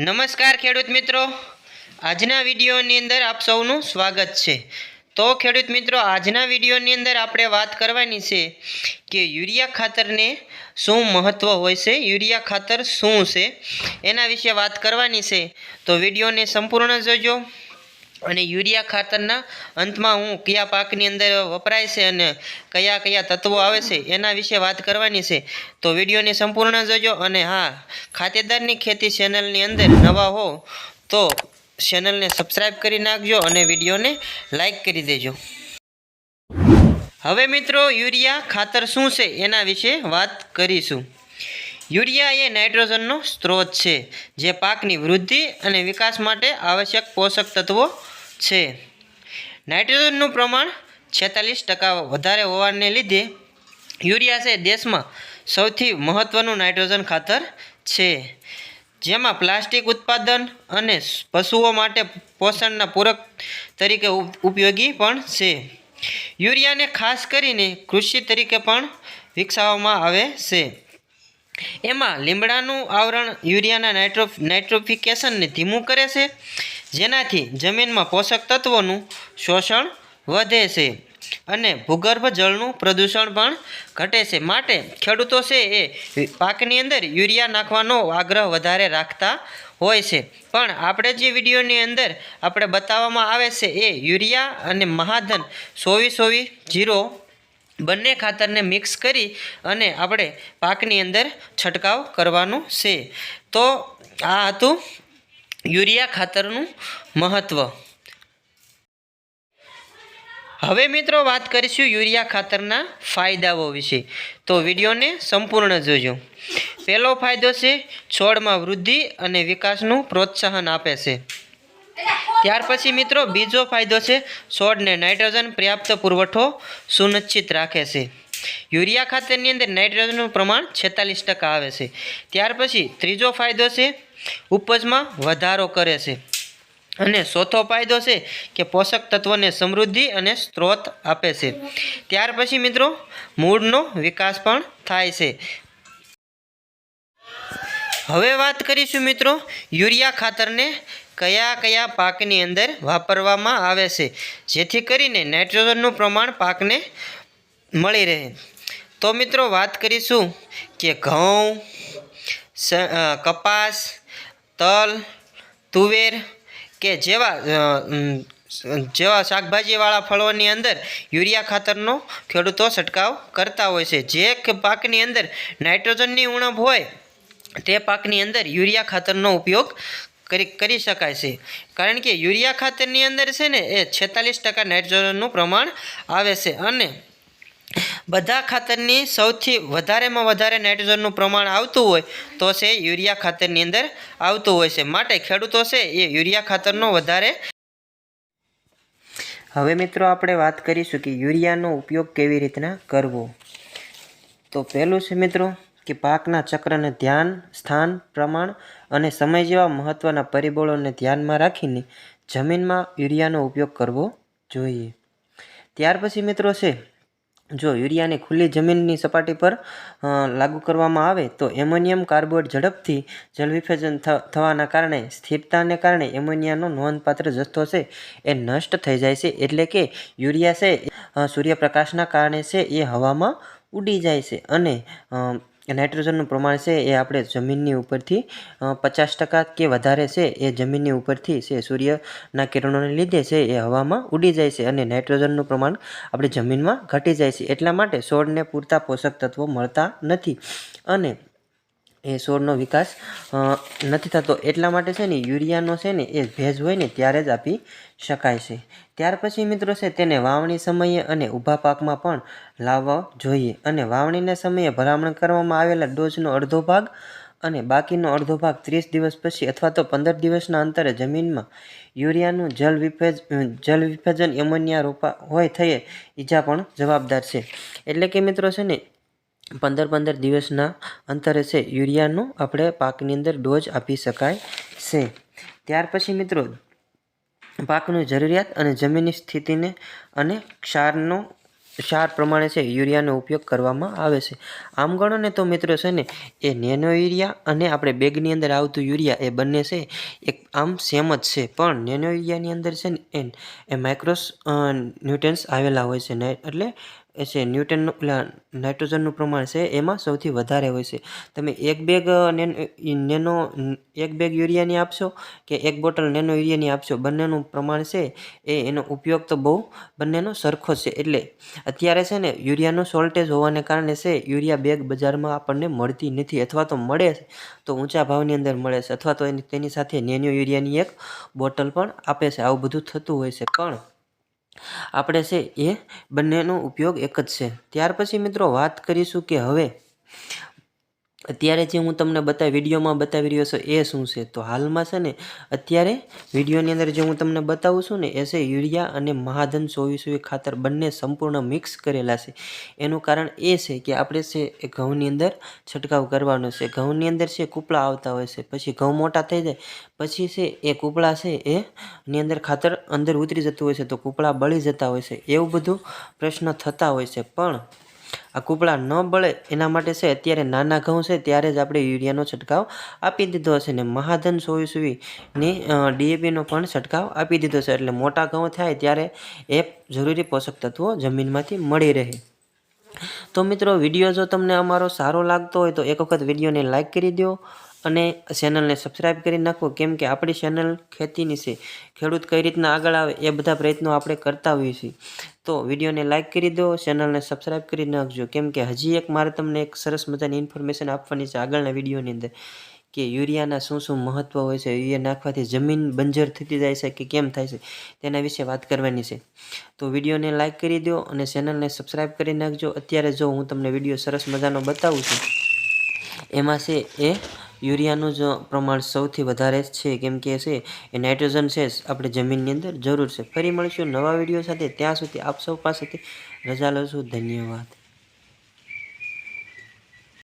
નમસ્કાર ખેડૂત મિત્રો. આજના વિડીયોની અંદર આપ સૌનું સ્વાગત છે. તો ખેડૂત મિત્રો, આજના વિડીયોની અંદર આપણે વાત કરવાની છે કે યુરિયા ખાતરને શું મહત્ત્વ હોય છે, યુરિયા ખાતર શું છે, એના વિશે વાત કરવાની છે. તો વિડીયોને સંપૂર્ણ જોજો. અને યુરિયા ખાતરના અંતમાં હું કયા પાકની અંદર વપરાય છે અને કયા કયા તત્વો આવે છે એના વિશે વાત કરવાની છે. તો વિડીયોને સંપૂર્ણ જોજો અને હા, ખાતેદારની ખેતી ચેનલની અંદર નવા હો, તો ચેનલને સબસ્ક્રાઈબ કરી નાખજો અને વિડીયોને લાઈક કરી દેજો. હવે મિત્રો, યુરિયા ખાતર શું છે એના વિશે વાત કરીશું. યુરિયા એ નાઇટ્રોજનનો સ્ત્રોત છે, જે પાકની વૃદ્ધિ અને વિકાસ માટે આવશ્યક પોષક તત્વો છે. નાઇટ્રોજનનું પ્રમાણ છેતાલીસ ટકા વધારે હોવાને લીધે યુરિયા છે દેશમાં સૌથી મહત્ત્વનું નાઇટ્રોજન ખાતર છે. જેમાં પ્લાસ્ટિક ઉત્પાદન અને પશુઓ માટે પોષણના પૂરક તરીકે ઉપ- ઉપયોગી પણ છે. યુરિયાને ખાસ કરીને કૃષિ તરીકે પણ વિકસાવવામાં આવે છે. એમાં લીમડાનું આવરણ યુરિયાના નાઇટ્રો નાઇટ્રોફિકેશનને ધીમું કરે છે. જેનાથી જમીનમાં પોષક તત્વોનું શોષણ વધે છે અને ભૂગર્ભ જળનું પ્રદૂષણ પણ ઘટે છે. માટે ખેડૂતો છે એ પાકની અંદર યુરિયા નાખવાનો આગ્રહ વધારે રાખતા હોય છે. પણ આપણે જે વિડીયોની અંદર આપણે બતાવવામાં આવે છે એ યુરિયા અને મહાધન સોવી સોવી જીરો બંને ખાતરને મિક્સ કરી અને આપણે પાકની અંદર છંટકાવ કરવાનું છે. તો આ હતું યુરિયા ખાતરનું મહત્ત્વ હવે મિત્રો વાત કરીશું યુરિયા ખાતરના ફાયદાઓ વિશે. તો વિડીયોને સંપૂર્ણ જોજો. પહેલો ફાયદો છે, છોડમાં વૃદ્ધિ અને વિકાસનું પ્રોત્સાહન આપે છે. ત્યાર પછી મિત્રો બીજો ફાયદો છે, છોડને નાઇટ્રોજન પર્યાપ્ત પુરવઠો સુનિશ્ચિત રાખે છે. યુરિયા ખાતરની અંદર નાઇટ્રોજનનું પ્રમાણ છેતાલીસ ટકા આવે છે. ત્યાર પછી ત્રીજો ફાયદો છે ઉપજમાં વધારો કરે છે. અને ચોથો ફાયદો છે કે પોષક તત્વોને સમૃદ્ધિ અને સ્ત્રોત આપે છે. ત્યાર પછી મિત્રો, મૂળનો વિકાસ પણ થાય છે. હવે વાત કરીશું મિત્રો, યુરિયા ખાતરને કયા કયા પાકની અંદર વાપરવામાં આવે છે, જેથી કરીને નાઇટ્રોજનનું પ્રમાણ પાકને મળી રહે. તો મિત્રો, વાત કરીશું કે ઘઉં કપાસ તલ, તુવેર કે જેવા જેવા શાકભાજીવાળા ફળોની અંદર યુરિયા ખાતરનો ખેડૂતો છંટકાવ કરતા હોય છે. જે પાકની અંદર નાઇટ્રોજનની ઉણપ હોય, તે પાકની અંદર યુરિયા ખાતરનો ઉપયોગ કરી કરી શકાય છે. કારણ કે યુરિયા ખાતરની અંદર છે ને, એ છેતાલીસ ટકા નાઇટ્રોજનનું પ્રમાણ આવે છે અને બધા ખાતરની સૌથી વધારેમાં વધારે નાઇટ્રોજનનું પ્રમાણ આવતું હોય તો છે યુરિયા ખાતરની અંદર આવતું હોય છે. માટે ખેડૂતો છે એ યુરિયા ખાતરનો વધારે હવે મિત્રો આપણે વાત કરીશું કે યુરિયાનો ઉપયોગ કેવી રીતના કરવો. તો પહેલું છે મિત્રો કે પાકના ચક્રને ધ્યાન, સ્થાન, પ્રમાણ અને સમય જેવા મહત્ત્વના પરિબળોને ધ્યાનમાં રાખીને જમીનમાં યુરિયાનો ઉપયોગ કરવો જોઈએ. ત્યાર પછી મિત્રો છે જો યુરિયાને ખુલ્લી જમીનની સપાટી પર લાગુ કરવામાં આવે, તો એમોનિયમ કાર્બોડ ઝડપથી જલવિસર્જન થવાના કારણે, સ્થિરતાને કારણે એમોનિયાનો નોંધપાત્ર જથ્થો છે, એ નષ્ટ થઈ જાય છે, એટલે કે યુરિયા છે સૂર્યપ્રકાશના કારણે છે, એ હવામાં ઉડી જાય છે, અને નાઇટ્રોજનનું પ્રમાણ છે એ આપણે જમીનની ઉપરથી પચાસ ટકા કે વધારે છે એ જમીનની ઉપરથી છે, સૂર્યના કિરણોને લીધે છે એ હવામાં ઉડી જાય છે અને નાઇટ્રોજનનું પ્રમાણ આપણે જમીનમાં ઘટી જાય છે. એટલા માટે છોડને પૂરતા પોષક તત્વો મળતા નથી. અને એ છોડનો વિકાસ નથી થતો. એટલા માટે છે ને, યુરિયાનો છે ને, એ ભેજ હોય ને, ત્યારે જ આપી શકાય છે. ત્યાર પછી મિત્રો છે, તેને વાવણી સમયે અને ઊભા પાકમાં પણ લાવવા જોઈએ. અને વાવણીના સમયે ભલામણ કરવામાં આવેલા ડોઝનો અડધો ભાગ અને બાકીનો અડધો ભાગ ત્રીસ દિવસ પછી અથવા તો પંદર દિવસના અંતરે જમીનમાં યુરિયાનું જલ વિભેજ જલ વિભાજન એમોનિયા રોપા હોય, થયે ઈજા પણ જવાબદાર છે. એટલે કે મિત્રો છે ને પંદર પંદર દિવસના અંતરે છે. યુરિયાનો આપણે પાકની અંદર ડોઝ આપી શકાય છે. ત્યાર પછી મિત્રો, પાકની જરૂરિયાત અને જમીનની સ્થિતિને અને ક્ષારનો, ક્ષાર પ્રમાણે છે યુરિયાનો ઉપયોગ કરવામાં આવે છે. આમ ગણો ને તો મિત્રો છે ને, એ નેનો યુરિયા અને આપણે બેગની અંદર આવતું યુરિયા એ બંને છે, એક આમ સેમ જ છે. પણ નેનો યુરિયાની અંદર છે ને, એ માઇક્રોસ ન્યુટ્રન્સ આવેલા હોય છે ને, એટલે એ છે ન્યૂટનનું પેલા નાઇટ્રોજનનું પ્રમાણ છે, એમાં સૌથી વધારે હોય છે. તમે એક બેગ નેનો એક બેગ યુરિયાની આપશો કે એક બોટલ નેનો યુરિયાની આપશો? બંનેનું પ્રમાણ છે, એ એનો ઉપયોગ તો બહુ બંનેનો સરખો છે. એટલે અત્યારે છે ને યુરિયાનું શોર્ટેજ હોવાને કારણે છે, યુરિયા બેગ બજારમાં આપણને મળતી નથી અથવા તો મળે છે, તો ઊંચા ભાવની અંદર મળે છે અથવા તો એની, તેની સાથે નેનો યુરિયાની એક બોટલ પણ આપે છે. આવું બધું થતું હોય છે. પણ આપણે છે એ બંનેનો ઉપયોગ એક જ છે. ત્યાર પછી મિત્રો વાત કરીશું કે હવે અત્યારે જે હું તમને બતાવી, વિડીયોમાં બતાવી રહ્યો છું, એ શું છે? તો હાલમાં છે ને, અત્યારે વિડીયોની અંદર જે હું તમને બતાવું છું ને, એ છે યુરિયા અને મહાધન ચોવીસોવી ખાતર બંને સંપૂર્ણ મિક્સ કરેલા છે. એનું કારણ એ છે કે આપણે છે એ ઘઉંની અંદર છંટકાવ કરવાનો છે. ઘઉંની અંદર છે કૂપળા આવતા હોય છે. પછી ઘઉં મોટા થઈ જાય, પછી છે એ કૂપળા છે એ ની અંદર ખાતર અંદર ઉતરી જતું હોય છે, તો કૂપળા બળી જતા હોય છે. એવું બધું પ્રશ્ન થતા હોય છે. પણ આ કૂપળા ન બળે એના માટે છે, અત્યારે નાના ઘઉં છે, ત્યારે જ આપણે યુરિયાનો છંટકાવ આપી દીધો હશે ને મહાધન સોવી ની ડીએપીનો પણ છંટકાવ આપી દીધો છે. એટલે મોટા ઘઉં થાય ત્યારે એ જરૂરી પોષક તત્વો જમીનમાંથી મળી રહે. તો મિત્રો, વીડિયો જો તમને અમારો સારો લાગતો હોય તો એક વખત વિડીયોને લાઇક કરી દો અને ચેનલને સબસ્ક્રાઈબ કરી નાખો. કેમ કે આપણી ચેનલ ખેતીની છે, ખેડૂત કઈ રીતના આગળ આવે એ બધા પ્રયત્નો આપણે કરતા હોઈએ છીએ. તો વિડીયોને લાઇક કરી દો, ચેનલને સબસ્ક્રાઈબ કરી નાખજો. કેમ કે હજી એક મારે તમને એક સરસ મજાની ઇન્ફોર્મેશન આપવાની છે આગળના વિડીયોની અંદર, કે યુરિયાના શું શું મહત્ત્વ હોય છે, યુરિયા નાખવાથી જમીન બંજર થતી જાય છે કે કેમ થાય છે, તેના વિશે વાત કરવાની છે. તો વિડીયોને લાઇક કરી દો અને ચેનલને સબસ્ક્રાઈબ કરી નાખજો. અત્યારે જો હું તમને વીડિયો સરસ મજાનો બતાવું છું, એમાં છે એ યુરિયાનું જ પ્રમાણ સૌથી વધારે છે, કેમ કે છે એ નાઇટ્રોજન છે આપણે જમીનની અંદર જરૂર છે. ફરી મળીશું નવા વીડિયો સાથે. ત્યાં સુધી આપ સૌ પાસેથી રજા લઉં છું. ધન્યવાદ.